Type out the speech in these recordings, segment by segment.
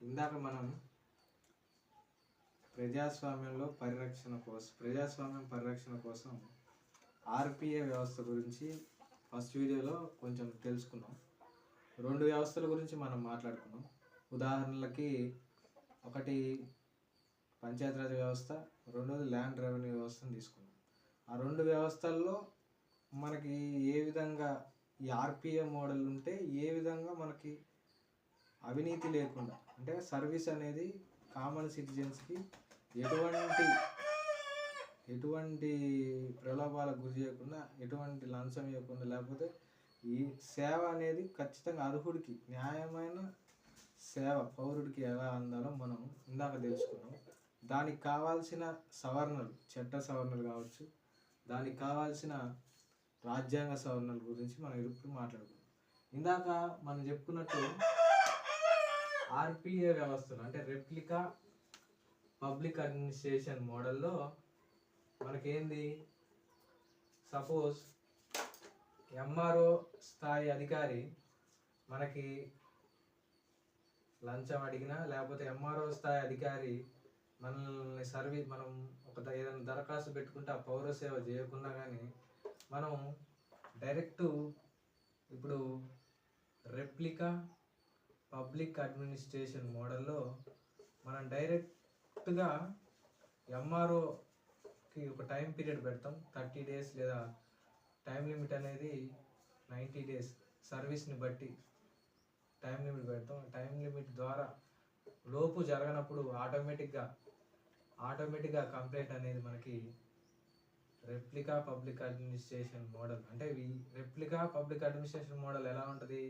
ఇందాక మనం ప్రజాస్వామ్యంలో పరిరక్షణ కోసం ప్రజాస్వామ్యం పరిరక్షణ కోసం ఆర్పిఏ వ్యవస్థ గురించి ఫస్ట్ వీడియోలో కొంచెం తెలుసుకున్నాం. రెండు వ్యవస్థల గురించి మనం మాట్లాడుకున్నాం. ఉదాహరణలకి ఒకటి పంచాయతీరాజ్ వ్యవస్థ రెండోది ల్యాండ్ రెవెన్యూ వ్యవస్థను తీసుకున్నాం. ఆ రెండు వ్యవస్థల్లో మనకి ఏ విధంగా ఈ ఆర్పిఏ మోడల్ ఉంటే ఏ విధంగా మనకి అవినీతి లేకుండా. అంటే సర్వీస్ అనేది కామన్ సిటిజన్స్కి ఎటువంటి ఎటువంటి ప్రలోభాలకు గురి చేయకుండా ఎటువంటి లంచం ఇవ్వకుండా లేకపోతే ఈ సేవ అనేది ఖచ్చితంగా అర్హుడికి న్యాయమైన సేవ పౌరుడికి ఎలా అందాలో మనం ఇందాక తెలుసుకున్నాం. దానికి కావాల్సిన సవరణలు చట్ట సవరణలు కావచ్చు దానికి కావాల్సిన రాజ్యాంగ సవరణల గురించి మనం ఇప్పుడు మాట్లాడుకున్నాం ఇందాక మనం చెప్పుకున్నట్టు ఆర్పిఏ వ్యవస్థలు అంటే రెప్లికా పబ్లిక్ అడ్మినిస్ట్రేషన్ మోడల్లో మనకేంది? సపోజ్ ఎంఆర్ఓ స్థాయి అధికారి మనకి లంచం అడిగినా లేకపోతే ఎంఆర్ఓ స్థాయి అధికారి మనల్ని సర్వీస్ మనం ఒక ఏదైనా దరఖాస్తు పెట్టుకుంటే ఆ పౌర సేవ చేయకుండా కానీ మనం డైరెక్ట్ ఇప్పుడు రెప్లికా పబ్లిక్ అడ్మినిస్ట్రేషన్ మోడల్లో మనం డైరెక్ట్గా ఎంఆర్ఓకి ఒక టైం పీరియడ్ పెడతాం. థర్టీ డేస్ లేదా టైం లిమిట్ అనేది నైంటీ డేస్. సర్వీస్ని బట్టి టైం లిమిట్ పెడతాం. టైం లిమిట్ ద్వారా లోపు జరగనప్పుడు ఆటోమేటిక్గా ఆటోమేటిక్గా కంప్లైంట్ అనేది మనకి రెప్లికా పబ్లిక్ అడ్మినిస్ట్రేషన్ మోడల్. అంటే ఈ రెప్లికా పబ్లిక్ అడ్మినిస్ట్రేషన్ మోడల్ ఎలా ఉంటుంది?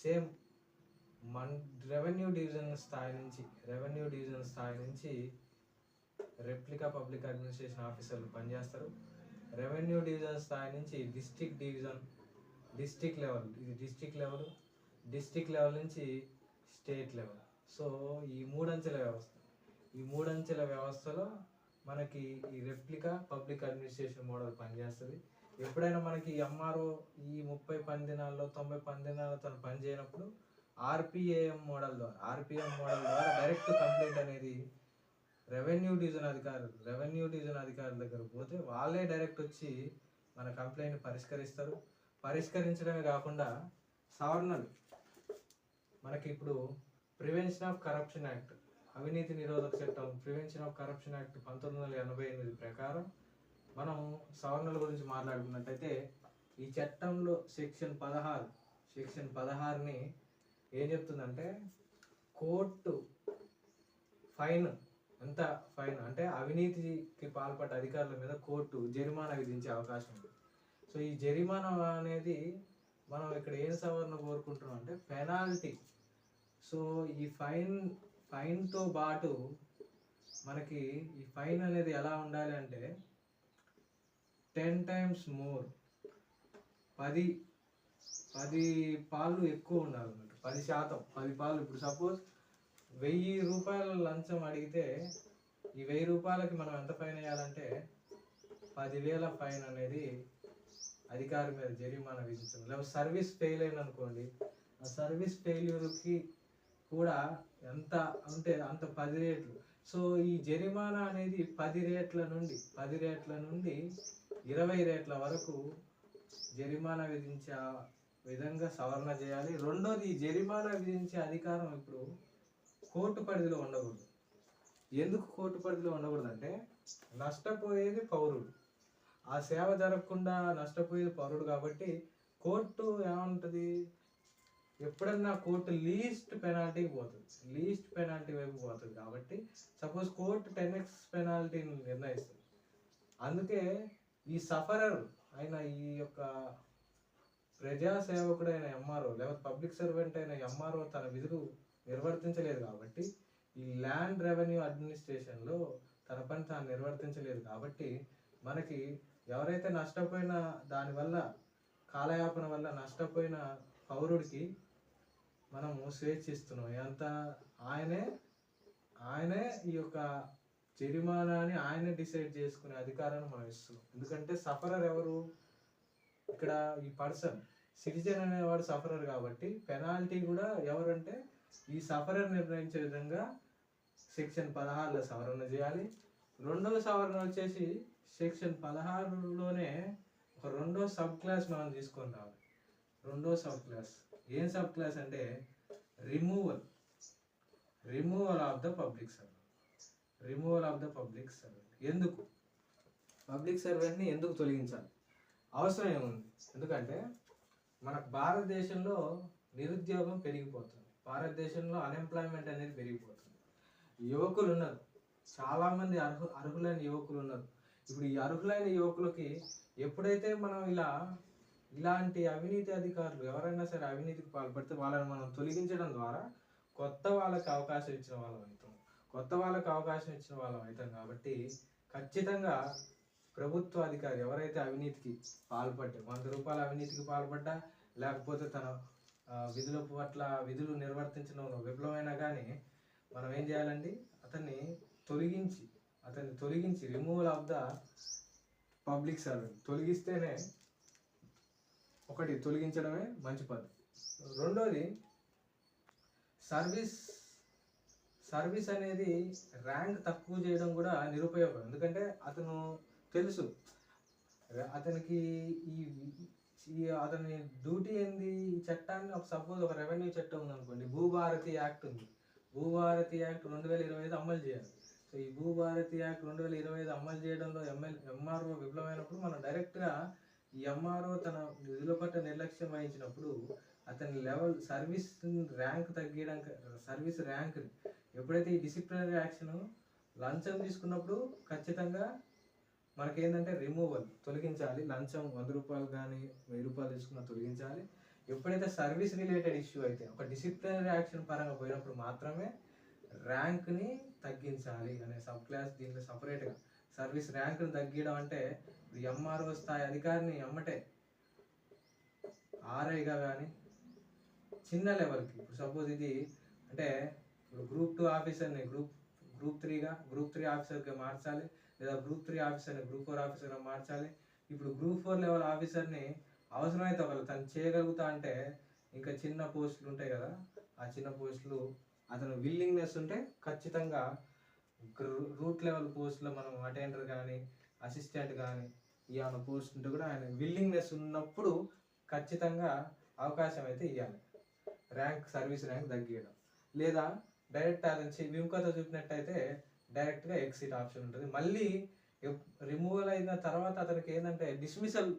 సేమ్ మన్ రెవెన్యూ డివిజన్ స్థాయి నుంచి రెవెన్యూ డివిజన్ స్థాయి నుంచి రెప్లికా పబ్లిక్ అడ్మినిస్ట్రేషన్ ఆఫీసర్లు పనిచేస్తారు. రెవెన్యూ డివిజన్ స్థాయి నుంచి డిస్టిక్ డివిజన్ డిస్టిక్ లెవెల్ ఇది డిస్టిక్ లెవెల్ డిస్టిక్ లెవెల్ నుంచి స్టేట్ లెవెల్. సో ఈ మూడంచెల వ్యవస్థ ఈ మూడంచెల వ్యవస్థలో మనకి ఈ రెప్లికా పబ్లిక్ అడ్మినిస్ట్రేషన్ మోడల్ పనిచేస్తుంది. ఎప్పుడైనా మనకి ఎంఆర్ఓ ఈ ముప్పై పని దినాల్లో తొంభై పని తను పని చేయనప్పుడు ఆర్పిఏఎం మోడల్ ద్వారా ఆర్పిఎం మోడల్ ద్వారా డైరెక్ట్ కంప్లైంట్ అనేది రెవెన్యూ డివిజన్ అధికారులు రెవెన్యూ డివిజన్ అధికారుల దగ్గర పోతే వాళ్ళే డైరెక్ట్ వచ్చి మన కంప్లైంట్ పరిష్కరిస్తారు. పరిష్కరించడమే కాకుండా సవరణలు. మనకి ఇప్పుడు ప్రివెన్షన్ ఆఫ్ కరప్షన్ యాక్ట్ అవినీతి నిరోధక చట్టం ప్రివెన్షన్ ఆఫ్ కరప్షన్ యాక్ట్ పంతొమ్మిది వందల ఎనభై ఎనిమిది ప్రకారం మనం సవరణల గురించి మాట్లాడుకున్నట్టయితే ఈ చట్టంలో సెక్షన్ పదహారు సెక్షన్ పదహారుని ఏం చెప్తుందంటే కోర్టు ఫైన్ ఎంత ఫైన్? అంటే అవినీతికి పాల్పడ్డ అధికారుల మీద కోర్టు జరిమానా విధించే అవకాశం ఉంది. సో ఈ జరిమానా అనేది మనం ఇక్కడ ఏం సవరణ కోరుకుంటున్నాం అంటే పెనాల్టీ. సో ఈ ఫైన్ ఫైన్తో పాటు మనకి ఈ ఫైన్ అనేది ఎలా ఉండాలి అంటే టెన్ టైమ్స్ మోర్. పది పది పాలు ఎక్కువ ఉండాలి. పది శాతం పది పాలు. ఇప్పుడు సపోజ్ వెయ్యి రూపాయల లంచం అడిగితే ఈ వెయ్యి రూపాయలకి మనం ఎంత ఫైన్ వేయాలంటే పదివేల ఫైన్ అనేది అధికారి మీద జరిమానా విధించడం. లేకపోతే సర్వీస్ ఫెయిల్ అయిన అనుకోండి ఆ సర్వీస్ ఫెయిల్యూర్కి కూడా ఎంత అంటే అంత పది రేట్లు. సో ఈ జరిమానా అనేది పది రేట్ల నుండి పది రేట్ల నుండి ఇరవై రేట్ల వరకు జరిమానా విధించే విధంగా సవరణ చేయాలి. రెండోది జరిమానా విధించే అధికారం ఇప్పుడు కోర్టు పరిధిలో ఉండకూడదు. ఎందుకు కోర్టు పరిధిలో ఉండకూడదు అంటే నష్టపోయేది పౌరుడు. ఆ సేవ జరగకుండా నష్టపోయేది పౌరుడు కాబట్టి కోర్టు ఏమంటుంది? ఎప్పుడన్నా కోర్టు లీస్ట్ పెనాల్టీకి పోతుంది. లీస్ట్ పెనాల్టీ వైపు పోతుంది కాబట్టి సపోజ్ కోర్టు టెన్ ఎక్స్ పెనాల్టీని నిర్ణయిస్తుంది. అందుకే ఈ సఫరర్ అయిన ఈ యొక్క ప్రజాసేవకుడైన ఎంఆర్ఓ లేకపోతే పబ్లిక్ సర్వెంట్ అయిన ఎంఆర్ఓ తన విధులు నిర్వర్తించలేదు కాబట్టి ఈ ల్యాండ్ రెవెన్యూ అడ్మినిస్ట్రేషన్లో తన పని తాను నిర్వర్తించలేదు కాబట్టి మనకి ఎవరైతే నష్టపోయిన దానివల్ల కాలయాపన వల్ల నష్టపోయిన పౌరుడికి మనము స్వేచ్ఛ ఇస్తున్నాం ఎంత ఆయనే ఆయనే ఈ యొక్క జరిమానాని ఆయనే డిసైడ్ చేసుకునే అధికారాన్ని మనం ఇస్తున్నాం. ఎందుకంటే సఫరర్ ఎవరు ఇక్కడ ఈ పర్సన్ సిటిజన్ అనేవాడు సఫరర్ కాబట్టి పెనాల్టీ కూడా ఎవరంటే ఈ సఫరర్ నిర్ణయించే విధంగా సెక్షన్ పదహారులో సవరణ చేయాలి. రెండవ సవరణ వచ్చేసి సెక్షన్ పదహారులోనే ఒక రెండో సబ్ క్లాస్ మనం తీసుకొని రావాలి. రెండో సబ్ క్లాస్. ఏం సబ్ క్లాస్ అంటే removal. Removal of the public servant removal of the public servant ఎందుకు? పబ్లిక్ సర్వెంట్ని ఎందుకు తొలగించాలి? అవసరం ఏముంది? ఎందుకంటే మన భారతదేశంలో నిరుద్యోగం పెరిగిపోతుంది. భారతదేశంలో అన్ఎంప్లాయ్మెంట్ అనేది పెరిగిపోతుంది. యువకులు ఉన్నారు చాలామంది అర్హు అర్హులైన యువకులు ఉన్నారు ఇప్పుడు ఈ అర్హులైన యువకులకి ఎప్పుడైతే మనం ఇలా ఇలాంటి అవినీతి అధికారులు ఎవరైనా సరే అవినీతికి పాల్పడితే వాళ్ళని మనం తొలగించడం ద్వారా కొత్త వాళ్ళకి అవకాశం ఇచ్చిన వాళ్ళం అవుతాం. కొత్త వాళ్ళకి అవకాశం ఇచ్చిన వాళ్ళం అవుతాం కాబట్టి ఖచ్చితంగా ప్రభుత్వ అధికారి ఎవరైతే అవినీతికి పాల్పడ్డా వంద రూపాయల అవినీతికి పాల్పడ్డా లేకపోతే తన విధుల పట్ల విధులు నిర్వర్తించడంలో విఫలమైనా కానీ మనం ఏం చేయాలండి? అతన్ని తొలగించి అతన్ని తొలగించి removal of the public servant తొలగిస్తేనే ఒకటి తొలగించడమే మంచి పద్ధతి. రెండోది సర్వీస్ సర్వీస్ అనేది ర్యాంక్ తక్కువ చేయడం కూడా నిరుపయోగం. ఎందుకంటే అతను తెలుసు. అతనికి ఈ అతని డ్యూటీ ఏంది? ఈ చట్టాన్ని ఒక సపోజ్ ఒక రెవెన్యూ చట్టం ఉంది అనుకోండి భూభారతి యాక్ట్ ఉంది. భూభారతి యాక్ట్ రెండు వేల ఇరవై ఐదు అమలు చేయాలి. సో ఈ భూభారతి యాక్ట్ రెండు వేల ఇరవై ఐదు అమలు చేయడంలో ఎంఎల్ ఎంఆర్ఓ విఫలమైనప్పుడు మనం డైరెక్ట్గా ఈ ఎంఆర్ఓ తన నిధుల పట్ల నిర్లక్ష్యం వహించినప్పుడు అతని లెవెల్ సర్వీస్ ర్యాంక్ తగ్గించడం సర్వీస్ ర్యాంక్ ఎప్పుడైతే ఈ డిసిప్లినరీ యాక్షన్ లంచం తీసుకున్నప్పుడు ఖచ్చితంగా మనకేంటంటే రిమూవల్ తొలగించాలి. లంచం వంద రూపాయలు కానీ వెయ్యి రూపాయలు తీసుకున్న తొలగించాలి. ఎప్పుడైతే సర్వీస్ రిలేటెడ్ ఇష్యూ అయితే ఒక డిసిప్లినరీ యాక్షన్ పరంగా పోయినప్పుడు మాత్రమే ర్యాంక్ని తగ్గించాలి అనే సబ్ క్లాస్ దీంట్లో సపరేట్గా సర్వీస్ ర్యాంక్ని తగ్గించడం అంటే ఎంఆర్ఓ స్థాయి అధికారిని ఎమ్మటే ఆర్ఐగా కానీ చిన్న లెవెల్కి ఇప్పుడు సపోజ్ ఇది అంటే ఇప్పుడు గ్రూప్ టూ ఆఫీసర్ని గ్రూప్ గ్రూప్ త్రీగా గ్రూప్ త్రీ ఆఫీసర్గా మార్చాలి. లేదా గ్రూప్ త్రీ ఆఫీసర్ని గ్రూప్ ఫోర్ ఆఫీసర్గా మార్చాలి. ఇప్పుడు గ్రూప్ ఫోర్ లెవెల్ ఆఫీసర్ని అవసరమైతే ఒకవేళ తను చేయగలుగుతా అంటే ఇంకా చిన్న పోస్టులు ఉంటాయి కదా ఆ చిన్న పోస్టులు అతను విల్లింగ్నెస్ ఉంటే ఖచ్చితంగా రూట్ లెవెల్ పోస్టులో మనం అటెండర్ కానీ అసిస్టెంట్ కానీ ఈ పోస్ట్ ఉంటే కూడా ఆయన విల్లింగ్నెస్ ఉన్నప్పుడు ఖచ్చితంగా అవకాశం అయితే ఇవ్వాలి ర్యాంక్ సర్వీస్ ర్యాంక్ తగ్గియడం. లేదా డైరెక్ట్ అతను చి- విముఖత చూపినట్టయితే డైరెక్ట్గా ఎగ్జిట్ ఆప్షన్ ఉంటుంది. మళ్ళీ రిమూవల్ అయిన తర్వాత అతనికి ఏంటంటే డిస్మిసల్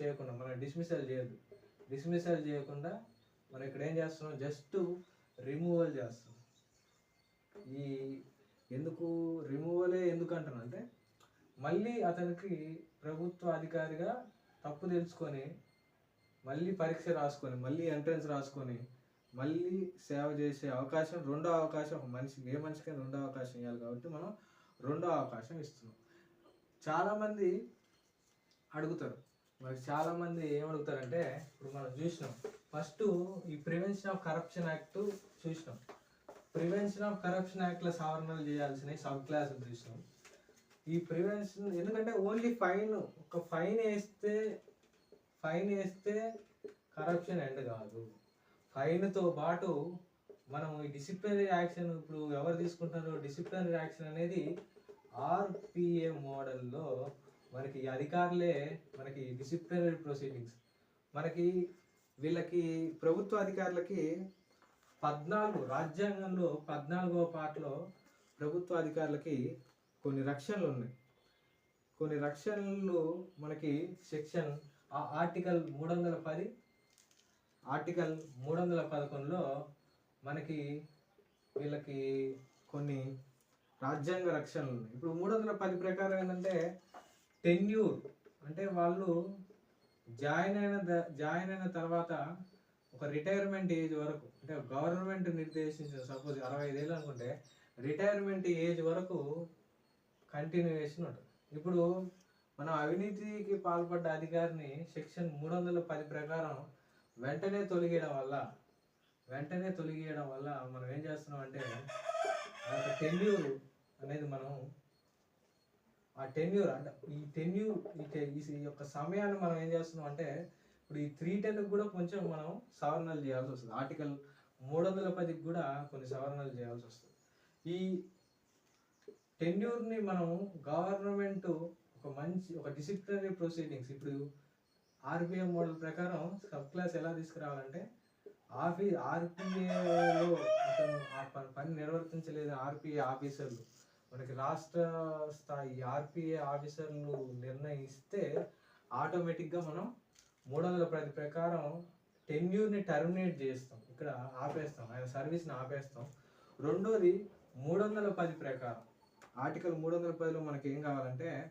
చేయకుండా మనం డిస్మిసల్ చేయదు డిస్మిసల్ చేయకుండా మనం ఇక్కడ ఏం చేస్తున్నాం? జస్ట్ రిమూవల్ చేస్తున్నాం. ఈ ఎందుకు రిమూవలే ఎందుకు అంటున్నా అంటే మళ్ళీ అతనికి ప్రభుత్వ అధికారిగా తప్పు తెలుసుకొని మళ్ళీ పరీక్ష రాసుకొని మళ్ళీ ఎంట్రన్స్ రాసుకొని మళ్ళీ సేవ చేసే అవకాశం రెండో అవకాశం ఒక మనిషికి ఏ మనిషికైనా రెండో అవకాశం ఇవ్వాలి కాబట్టి మనం రెండో అవకాశం ఇస్తున్నాం. చాలామంది అడుగుతారు. మరి చాలామంది ఏమడుగుతారంటే ఇప్పుడు మనం చూసినాం ఫస్ట్ ఈ ప్రివెన్షన్ ఆఫ్ కరప్షన్ యాక్ట్ చూసినాం. ప్రివెన్షన్ ఆఫ్ కరప్షన్ యాక్ట్లో సవరణలు చేయాల్సిన సబ్ క్లాస్ చూసినాం. ఈ ప్రివెన్షన్ ఎందుకంటే ఓన్లీ ఫైన్ ఒక ఫైన్ వేస్తే ఫైన్ వేస్తే కరప్షన్ ఎండ్ కాదు. ఫైన్తో పాటు మనం ఈ డిసిప్లినరీ యాక్షన్ ఇప్పుడు ఎవరు తీసుకుంటారో డిసిప్లినరీ యాక్షన్ అనేది ఆర్పిఏ మోడల్లో మనకి ఈ అధికారులే మనకి డిసిప్లినరీ ప్రొసీడింగ్స్ మనకి వీళ్ళకి ప్రభుత్వ అధికారులకి పద్నాలుగు రాజ్యాంగంలో పద్నాలుగో పాటలో ప్రభుత్వ అధికారులకి కొన్ని రక్షణలు ఉన్నాయి. కొన్ని రక్షణలు మనకి సెక్షన్ ఆ ఆర్టికల్ మూడు వందల పది ఆర్టికల్ మూడు వందల పదకొండులో మనకి వీళ్ళకి కొన్ని రాజ్యాంగ రక్షణలు ఉన్నాయి. ఇప్పుడు మూడు వందల పది ప్రకారం ఏంటంటే టెన్యూర్ అంటే వాళ్ళు జాయిన్ అయిన జాయిన్ అయిన తర్వాత ఒక రిటైర్మెంట్ ఏజ్ వరకు అంటే గవర్నమెంట్ నిర్దేశించిన సపోజ్ అరవై ఐదేళ్ళు అనుకుంటే రిటైర్మెంట్ ఏజ్ వరకు కంటిన్యూయేషన్ ఉంటుంది. ఇప్పుడు మనం అవినీతికి పాల్పడ్డ అధికారిని సెక్షన్ మూడు వందల పది ప్రకారం వెంటనే తొలగేయడం వల్ల వెంటనే తొలగేయడం వల్ల మనం ఏం చేస్తున్నాం అంటే ఆ టెన్యూర్ అనేది మనం ఆ టెన్యూర్ అంటే ఈ టెన్యూర్ ఈ ఈ యొక్క సమయాన్ని మనం ఏం చేస్తున్నాం అంటే ఇప్పుడు ఈ త్రీ టెన్ కూడా కొంచెం మనం సవరణలు చేయాల్సి వస్తుంది. ఆర్టికల్ మూడు వందల పదికి కూడా కొన్ని సవరణలు చేయాల్సి వస్తుంది. ఈ టెన్యూర్ని మనం గవర్నమెంట్ ఒక మంచి ఒక డిసిప్లినరీ ప్రొసీడింగ్స్ ఇప్పుడు ఆర్బిఐ మోడల్ ప్రకారం సబ్ క్లాస్ ఎలా తీసుకురావాలంటే ఆఫీ ఆర్పిఏలో అతను ఆ పని నిర్వర్తించలేదు ఆర్పిఏ ఆఫీసర్లు. మనకి రాష్ట్ర స్థాయి ఆర్పిఏ ఆఫీసర్లు నిర్ణయిస్తే ఆటోమేటిక్గా మనం మూడు వందల పది ప్రకారం టెన్యూర్ని టర్మినేట్ చేస్తాం. ఇక్కడ ఆపేస్తాం. ఆయన సర్వీస్ని ఆపేస్తాం. రెండోది మూడు వందల పది ప్రకారం. ఆర్టికల్ మూడు వందల పదిలో మనకి ఏం కావాలంటే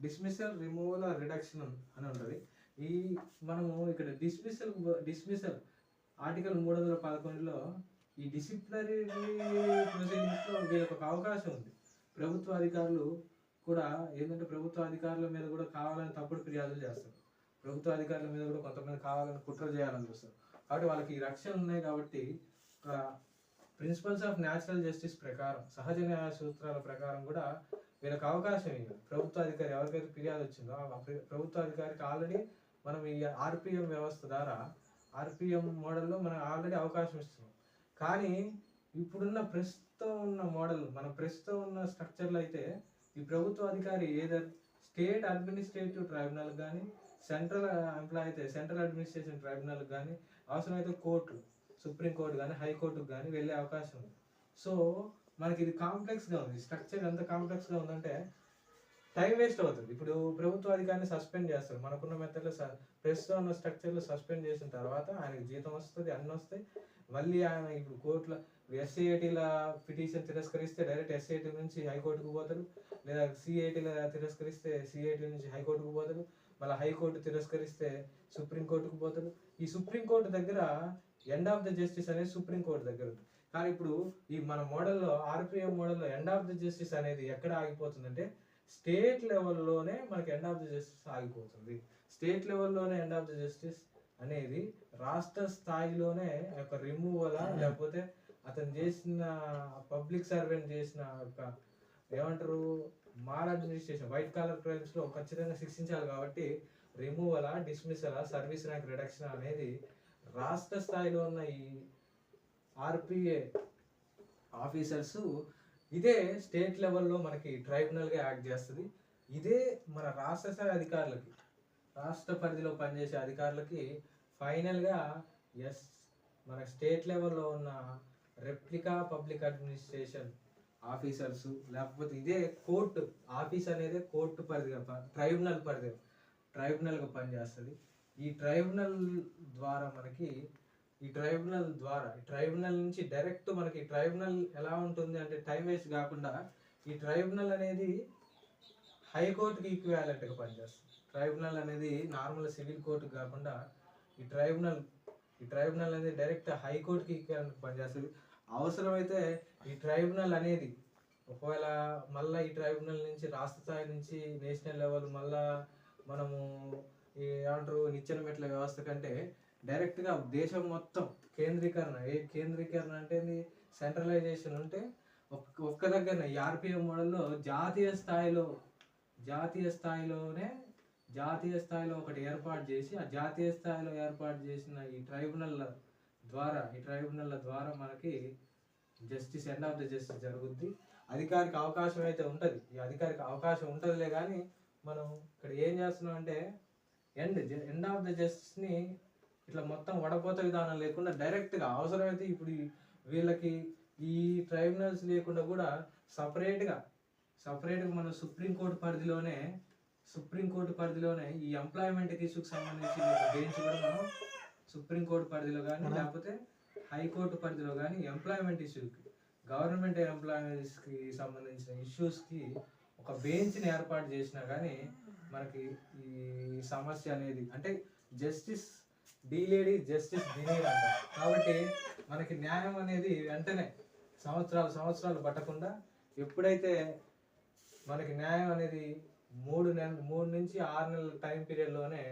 డిస్మిసల్ రిమూవల్ రిడక్షన్ అని ఉంటుంది. ఈ మనము ఇక్కడ డిస్మిసల్ డిస్మిసల్ ఆర్టికల్ మూడు వందల పదకొండులో ఈ డిసిప్లినరీ ప్రొసీడింగ్స్లో వీళ్ళకి ఒక అవకాశం ఉంది. ప్రభుత్వ అధికారులు కూడా ఏంటంటే ప్రభుత్వ అధికారుల మీద కూడా కావాలని తప్పుడు ఫిర్యాదులు చేస్తారు. ప్రభుత్వ అధికారుల మీద కూడా కొంతమంది కావాలని కుట్ర చేయాలని చూస్తారు. కాబట్టి వాళ్ళకి రక్షణ ఉన్నాయి కాబట్టి ఒక ప్రిన్సిపల్స్ ఆఫ్ న్యాచురల్ జస్టిస్ ప్రకారం సహజ న్యాయ సూత్రాల ప్రకారం కూడా వీళ్ళకి అవకాశం ఇవ్వాలి ప్రభుత్వ అధికారి ఎవరికైతే ఫిర్యాదు వచ్చిందో ఆ ప్రభుత్వ అధికారికి ఆల్రెడీ మనం ఈ ఆర్పిఎం వ్యవస్థ ద్వారా ఆర్పిఎం మోడల్లో మనం ఆల్రెడీ అవకాశం ఇస్తున్నాం. కానీ ఇప్పుడున్న ప్రస్తుతం ఉన్న మోడల్ మన ప్రస్తుతం ఉన్న స్ట్రక్చర్లో అయితే ఈ ప్రభుత్వ అధికారి ఏదో స్టేట్ అడ్మినిస్ట్రేటివ్ ట్రైబ్యునల్ కానీ సెంట్రల్ ఎంప్లాయ్ అయితే సెంట్రల్ అడ్మినిస్ట్రేషన్ ట్రైబ్యునల్ కానీ అవసరమైతే కోర్టు సుప్రీం కోర్టు కానీ హైకోర్టుకు కానీ వెళ్ళే అవకాశం ఉంది. సో మనకి ఇది కాంప్లెక్స్గా ఉంది. స్ట్రక్చర్ ఎంత కాంప్లెక్స్గా ఉందంటే టైం వేస్ట్ అవుతుంది. ఇప్పుడు ప్రభుత్వ అధికారిని సస్పెండ్ చేస్తారు. మనకున్న మెథడ్లో ప్రస్తుతం ఉన్న స్ట్రక్చర్లో సస్పెండ్ చేసిన తర్వాత ఆయనకి జీతం వస్తుంది అన్నీ వస్తాయి. మళ్ళీ ఆయన ఇప్పుడు కోర్టులో ఎస్సీఐటీల పిటిషన్ తిరస్కరిస్తే డైరెక్ట్ ఎస్సీఐటీ నుంచి హైకోర్టుకు పోతాడు. లేదా సిఐటీల తిరస్కరిస్తే సిఐటి నుంచి హైకోర్టుకు పోతాడు. మళ్ళీ హైకోర్టు తిరస్కరిస్తే సుప్రీంకోర్టుకు పోతాడు. ఈ సుప్రీంకోర్టు దగ్గర ఎండ్ ఆఫ్ ద జస్టిస్ అనేది సుప్రీంకోర్టు దగ్గర ఉంది. కానీ ఇప్పుడు ఈ మన మోడల్లో ఆర్పిఎం మోడల్లో ఎండ్ ఆఫ్ ద జస్టిస్ అనేది ఎక్కడ ఆగిపోతుందంటే స్టేట్ లెవెల్లోనే మనకి ఎండ్ ఆఫ్ ద జస్టిస్ ఆగిపోతుంది. స్టేట్ లెవెల్లోనే ఎండ్ ఆఫ్ ద జస్టిస్ అనేది రాష్ట్ర స్థాయిలోనే ఒక రిమూవల్ లేకపోతే అతను చేసిన పబ్లిక్ సర్వెంట్ చేసిన ఒక ఏమంటారు మాల్ అడ్మినిస్ట్రేషన్ వైట్ కాలర్ క్రైమ్స్లో ఖచ్చితంగా శిక్షించాలి కాబట్టి రిమూవలా డిస్మిసలా సర్వీస్ ర్యాంక్ రిడక్షన్ అనేది రాష్ట్ర స్థాయిలో ఉన్న ఈ ఆర్పిఏ ఆఫీసర్స్ ఇదే స్టేట్ లెవెల్లో మనకి ట్రైబ్యునల్గా యాక్ట్ చేస్తుంది. ఇదే మన రాష్ట్ర స్థాయి అధికారులకి రాష్ట్ర పరిధిలో పనిచేసే అధికారులకి ఫైనల్గా ఎస్ మన స్టేట్ లెవెల్లో ఉన్న రెప్లికా పబ్లిక్ అడ్మినిస్ట్రేషన్ ఆఫీసర్స్ లేకపోతే ఇదే కోర్టు ఆఫీస్ అనేది కోర్టు పరిధిగా ప- ట్రైబ్యునల్ పరిధి ట్రైబ్యునల్గా పనిచేస్తుంది. ఈ ట్రైబ్యునల్ ద్వారా మనకి ఈ ట్రైబ్యునల్ ద్వారా ఈ ట్రైబ్యునల్ నుంచి డైరెక్ట్ మనకి ట్రైబ్యునల్ ఎలా ఉంటుంది అంటే టైం వేస్ట్ కాకుండా ఈ ట్రైబ్యునల్ అనేది హైకోర్టుకి ఈక్వాలెంట్గా పనిచేస్తుంది. ట్రైబ్యునల్ అనేది నార్మల్ సివిల్ కోర్టు కాకుండా ఈ ట్రైబ్యునల్ ఈ ట్రైబ్యునల్ అనేది డైరెక్ట్ హైకోర్టుకి ఈక్వాలెంట్ పనిచేస్తుంది. అవసరమైతే ఈ ట్రైబ్యునల్ అనేది ఒకవేళ మళ్ళీ ఈ ట్రైబ్యునల్ నుంచి రాష్ట్ర స్థాయి నుంచి నేషనల్ లెవెల్ మళ్ళా మనము ఏమంటారు నిచ్చెన మెట్ల వ్యవస్థ కంటే డైరెక్ట్గా దేశం మొత్తం కేంద్రీకరణ ఏ కేంద్రీకరణ అంటే సెంట్రలైజేషన్ ఉంటే ఒక్క ఒక్క దగ్గర ఈ ఆర్పిఎం మోడల్లో జాతీయ స్థాయిలో జాతీయ స్థాయిలోనే జాతీయ స్థాయిలో ఒకటి ఏర్పాటు చేసి ఆ జాతీయ స్థాయిలో ఏర్పాటు చేసిన ఈ ట్రైబ్యునల్ల ద్వారా ఈ ట్రైబ్యునల్ల ద్వారా మనకి justice end of the justice జరుగుద్ది. అధికారిక అవకాశం అయితే ఉంటుంది. ఈ అధికారిక అవకాశం ఉంటుందిలే కానీ మనం ఇక్కడ ఏం చేస్తున్నాం అంటే ఎండ్ ఎండ్ ఆఫ్ ద జస్టిస్ని ఇట్లా మొత్తం వడపోత విధానం లేకుండా డైరెక్ట్గా అవసరమైతే ఇప్పుడు వీళ్ళకి ఈ ట్రైబ్యునల్స్ లేకుండా కూడా సపరేట్గా సపరేట్గా మన సుప్రీంకోర్టు పరిధిలోనే సుప్రీంకోర్టు పరిధిలోనే ఈ ఎంప్లాయ్మెంట్ ఇష్యూకి సంబంధించిన బెంచ్ కూడా మనం సుప్రీంకోర్టు పరిధిలో కానీ లేకపోతే హైకోర్టు పరిధిలో కానీ ఎంప్లాయ్మెంట్ ఇష్యూకి గవర్నమెంట్ ఎంప్లాయీస్కి సంబంధించిన ఇష్యూస్కి ఒక బెంచ్ని ఏర్పాటు చేసినా కానీ మనకి ఈ సమస్య అనేది అంటే జస్టిస్ డీలేడీ జస్టిస్ డినీడ్ అంటారు కాబట్టి మనకి న్యాయం అనేది వెంటనే సంవత్సరాలు సంవత్సరాలు పట్టకుండా ఎప్పుడైతే మనకి న్యాయం అనేది మూడు నెల మూడు నుంచి ఆరు నెలల టైం పీరియడ్లోనే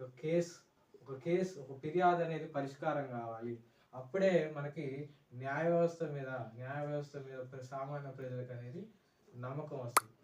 ఒక కేసు ఒక కేసు ఒక ఫిర్యాదు అనేది పరిష్కారం కావాలి. అప్పుడే మనకి న్యాయ వ్యవస్థ మీద న్యాయ వ్యవస్థ మీద సామాన్య ప్రజలకు అనేది నమ్మకం వస్తుంది.